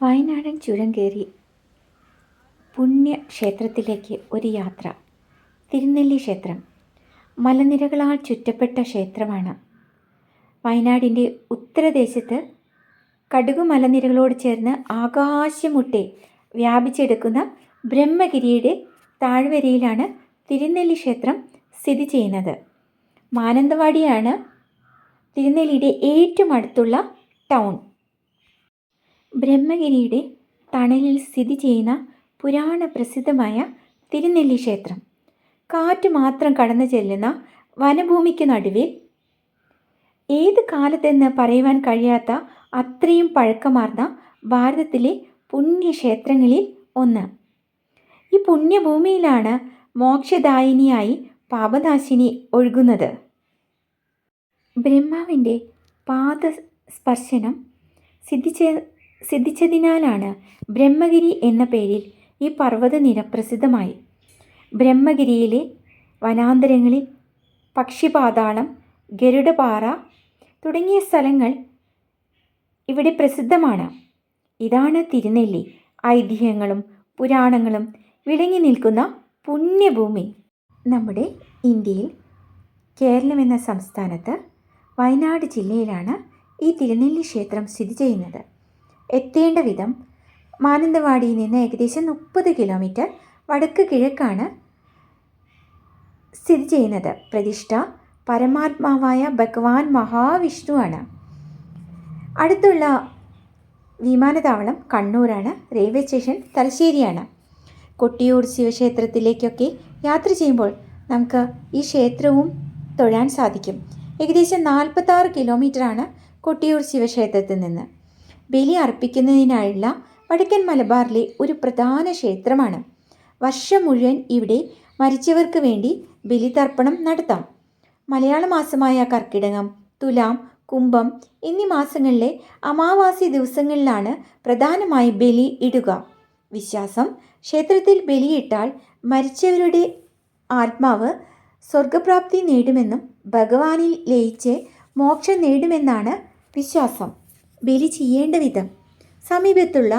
വയനാടൻ ചുരം കയറി പുണ്യക്ഷേത്രത്തിലേക്ക് ഒരു യാത്ര. തിരുനെല്ലി ക്ഷേത്രം. മലനിരകളാൽ ചുറ്റപ്പെട്ട ക്ഷേത്രമാണ്. വയനാടിന്റെ ഉത്തരദേശത്ത് കടുകു മലനിരകളോട് ചേർന്ന് ആകാശമുട്ടെ വ്യാപിച്ചെടുക്കുന്ന ബ്രഹ്മഗിരിയുടെ താഴ്വരയിലാണ് തിരുനെല്ലി ക്ഷേത്രം സ്ഥിതി ചെയ്യുന്നത്. മാനന്തവാടിയാണ് തിരുനെല്ലിയുടെ ഏറ്റവും അടുത്തുള്ള ടൗൺ. ബ്രഹ്മഗിരിയുടെ തണലിൽ സ്ഥിതി ചെയ്യുന്ന പുരാണ പ്രസിദ്ധമായ തിരുനെല്ലി ക്ഷേത്രം. കാറ്റ് മാത്രം കടന്നു ചെല്ലുന്ന വനഭൂമിക്ക് നടുവിൽ ഏത് കാലത്തെന്ന് പറയുവാൻ കഴിയാത്ത അത്രയും പഴക്കമാർന്ന ഭാരതത്തിലെ പുണ്യക്ഷേത്രങ്ങളിൽ ഒന്ന്. ഈ പുണ്യഭൂമിയിലാണ് മോക്ഷദായിനിയായി പാപനാശിനി ഒഴുകുന്നത്. ബ്രഹ്മാവിന്റെ പാദസ്പർശനം സിദ്ധിച്ച സിദ്ധിച്ചതിനാലാണ് ബ്രഹ്മഗിരി എന്ന പേരിൽ ഈ പർവതനിര പ്രസിദ്ധമായി ബ്രഹ്മഗിരിയിലെ വനാന്തരങ്ങളിൽ പക്ഷിപാതാളം ഗരുഡപാറ തുടങ്ങിയ സ്ഥലങ്ങൾ ഇവിടെ പ്രസിദ്ധമാണ്. ഇതാണ് തിരുനെല്ലി. ഐതിഹ്യങ്ങളും പുരാണങ്ങളും വിളങ്ങി നിൽക്കുന്ന പുണ്യഭൂമി. നമ്മുടെ ഇന്ത്യയിൽ കേരളമെന്ന സംസ്ഥാനത്ത് വയനാട് ജില്ലയിലാണ് ഈ തിരുനെല്ലി ക്ഷേത്രം സ്ഥിതി ചെയ്യുന്നത്. എത്തേണ്ട വിധം മാനന്തവാടിയിൽ നിന്ന് ഏകദേശം മുപ്പത് കിലോമീറ്റർ വടക്ക് കിഴക്കാണ് സ്ഥിതി ചെയ്യുന്നത്. പ്രതിഷ്ഠ പരമാത്മാവായ ഭഗവാൻ മഹാവിഷ്ണുവാണ്. അടുത്തുള്ള വിമാനത്താവളം കണ്ണൂരാണ്. റെയിൽവേ സ്റ്റേഷൻ തലശ്ശേരിയാണ്. കൊട്ടിയൂർ ശിവക്ഷേത്രത്തിലേക്കൊക്കെ യാത്ര ചെയ്യുമ്പോൾ നമുക്ക് ഈ ക്ഷേത്രവും തൊഴാൻ സാധിക്കും. ഏകദേശം നാൽപ്പത്താറ് കിലോമീറ്ററാണ് കൊട്ടിയൂർ ശിവക്ഷേത്രത്തിൽ നിന്ന്. ബലി അർപ്പിക്കുന്നതിനായുള്ള വടക്കൻ മലബാറിലെ ഒരു പ്രധാന ക്ഷേത്രമാണ്. വർഷം മുഴുവൻ ഇവിടെ മരിച്ചവർക്ക് വേണ്ടി ബലിതർപ്പണം നടത്താം. മലയാള മാസമായ കർക്കിടകം തുലാം കുംഭം എന്നീ മാസങ്ങളിലെ അമാവാസി ദിവസങ്ങളിലാണ് പ്രധാനമായി ബലി ഇടുക. വിശ്വാസം ക്ഷേത്രത്തിൽ ബലിയിട്ടാൽ മരിച്ചവരുടെ ആത്മാവ് സ്വർഗപ്രാപ്തി നേടുമെന്നും ഭഗവാനിൽ ലയിച്ച് മോക്ഷം നേടുമെന്നാണ് വിശ്വാസം. ബലി ചെയ്യേണ്ട വിധം. സമീപത്തുള്ള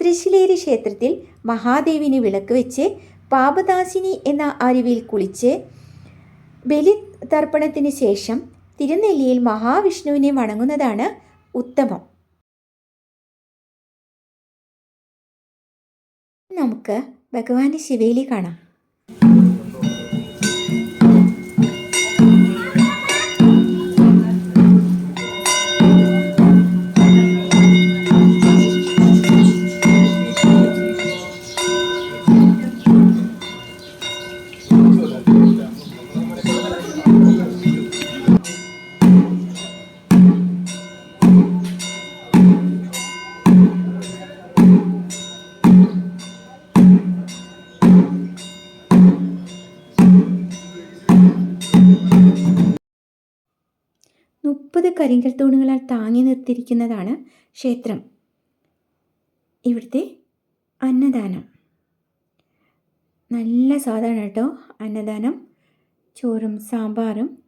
തൃശ്ശിലേരി ക്ഷേത്രത്തിൽ മഹാദേവിന് വിളക്ക് വെച്ച് പാപദാസിനി എന്ന അരുവിൽ കുളിച്ച് ബലി തർപ്പണത്തിന് ശേഷം തിരുനെല്ലിയിൽ മഹാവിഷ്ണുവിനെ വണങ്ങുന്നതാണ് ഉത്തമം. നമുക്ക് ഭഗവാന്റെ ശിവേലി കാണാം. കരിങ്കൽ തൂണുകളാൽ താങ്ങി നിർത്തിയിരിക്കുന്നതാണ് ക്ഷേത്രം. ഇവിടുത്തെ അന്നദാനം. നല്ല സ്വാദാണ് കേട്ടോ അന്നദാനം. ചോറും സാമ്പാറും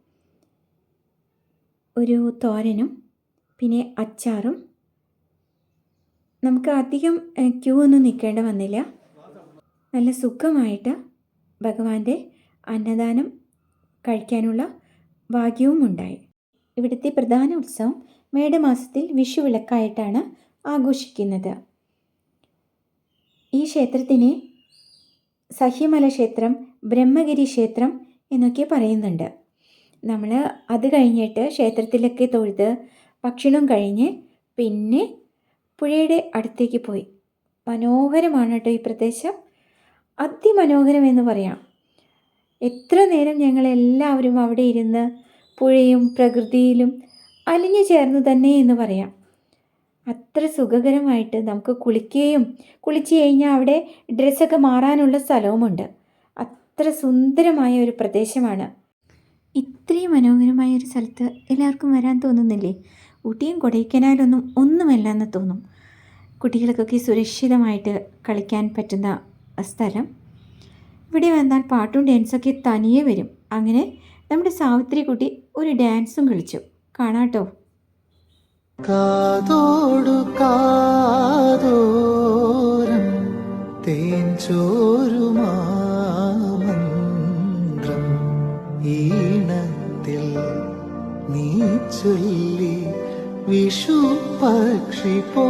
ഒരു തോരനും പിന്നെ അച്ചാറും. നമുക്ക് അധികം ക്യൂ ഒന്നും നിൽക്കേണ്ട വന്നില്ല. നല്ല സുഖമായിട്ട് ഭഗവാന്റെ അന്നദാനം കഴിക്കാനുള്ള ഭാഗ്യവും ഉണ്ടായി ഇവിടുത്തെ പ്രധാന ഉത്സവം മേടമാസത്തിൽ വിഷുവിളക്കായിട്ടാണ് ആഘോഷിക്കുന്നത്. ഈ ക്ഷേത്രത്തിനെ സഹ്യമല ക്ഷേത്രം ബ്രഹ്മഗിരി ക്ഷേത്രം എന്നൊക്കെ പറയുന്നുണ്ട്. നമ്മൾ അത് കഴിഞ്ഞിട്ട് ക്ഷേത്രത്തിലൊക്കെ തൊഴുത് ഭക്ഷണം കഴിഞ്ഞ് പിന്നെ പുഴയുടെ അടുത്തേക്ക് പോയി. മനോഹരമാണ് കേട്ടോ ഈ പ്രദേശം. അതിമനോഹരം എന്ന് പറയാം. എത്ര നേരം ഞങ്ങളെല്ലാവരും അവിടെ ഇരുന്ന് പുഴയും പ്രകൃതിയിലും അലിഞ്ഞു ചേർന്ന് തന്നെ എന്ന് പറയാം. അത്ര സുഖകരമായിട്ട് നമുക്ക് കുളിക്കുകയും കുളിച്ചു കഴിഞ്ഞാൽ അവിടെ ഡ്രസ്സൊക്കെ മാറാനുള്ള സ്ഥലവുമുണ്ട്. അത്ര സുന്ദരമായ ഒരു പ്രദേശമാണ്. ഇത്രയും മനോഹരമായ ഒരു സ്ഥലത്ത് എല്ലാവർക്കും വരാൻ തോന്നുന്നില്ലേ? ഊട്ടിയും കൊടൈക്കനാലൊന്നും ഒന്നുമല്ല എന്ന് തോന്നും. കുട്ടികൾക്കൊക്കെ സുരക്ഷിതമായിട്ട് കളിക്കാൻ പറ്റുന്ന സ്ഥലം. ഇവിടെ വന്നാൽ പാട്ടും ഡാൻസൊക്കെ തനിയെ വരും. അങ്ങനെ നമ്മുടെ സാവിത്രി കുട്ടി ഒരു ഡാൻസും കളിച്ചു. കാണാട്ടോ കാതോടു കാതോരം തേൻ ചോരുമാമന്ത്രം ഈണത്തിൽ നീ ചൊല്ലി വിഷു പക്ഷി പോ